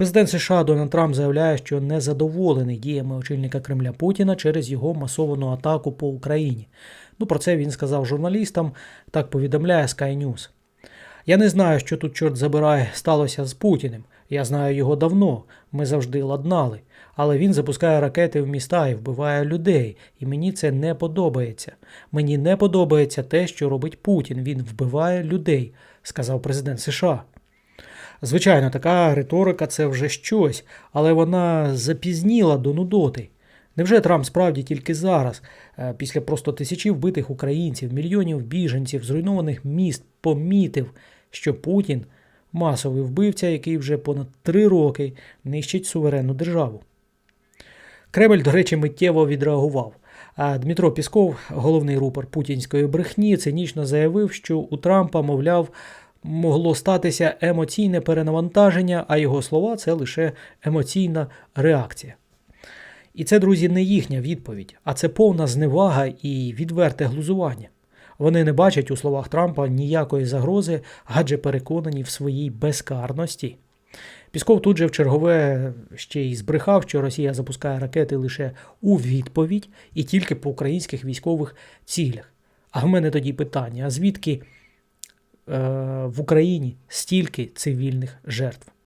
Президент США Дональд Трамп заявляє, що не задоволений діями очільника Кремля Путіна через його масовану атаку по Україні. Ну про це він сказав журналістам. Так повідомляє Sky News. Я не знаю, що тут, чорт забирає, сталося з Путіним. Я знаю його давно. Ми завжди ладнали. Але він запускає ракети в міста і вбиває людей, і мені це не подобається. Мені не подобається те, що робить Путін. Він вбиває людей, сказав президент США. Звичайно, така риторика це вже щось, але вона запізніла до нудоти. Невже Трамп справді тільки зараз, е, після просто тисячі вбитих українців, мільйонів біженців, зруйнованих міст, помітив, що Путін масовий вбивця, який вже понад три роки нищить суверенну державу? Кремль, до речі, миттєво відреагував. А Дмитро Пісков, головний рупор путінської брехні, цинічно заявив, що у Трампа, мовляв, могло статися емоційне перенавантаження, а його слова це лише емоційна реакція. І це, друзі, не їхня відповідь, а це повна зневага і відверте глузування. Вони не бачать у словах Трампа ніякої загрози, адже переконані в своїй безкарності. Пісков тут же в чергове ще й збрехав, що Росія запускає ракети лише у відповідь і тільки по українських військових цілях. А в мене тоді питання: а звідки в Україні стільки цивільних жертв?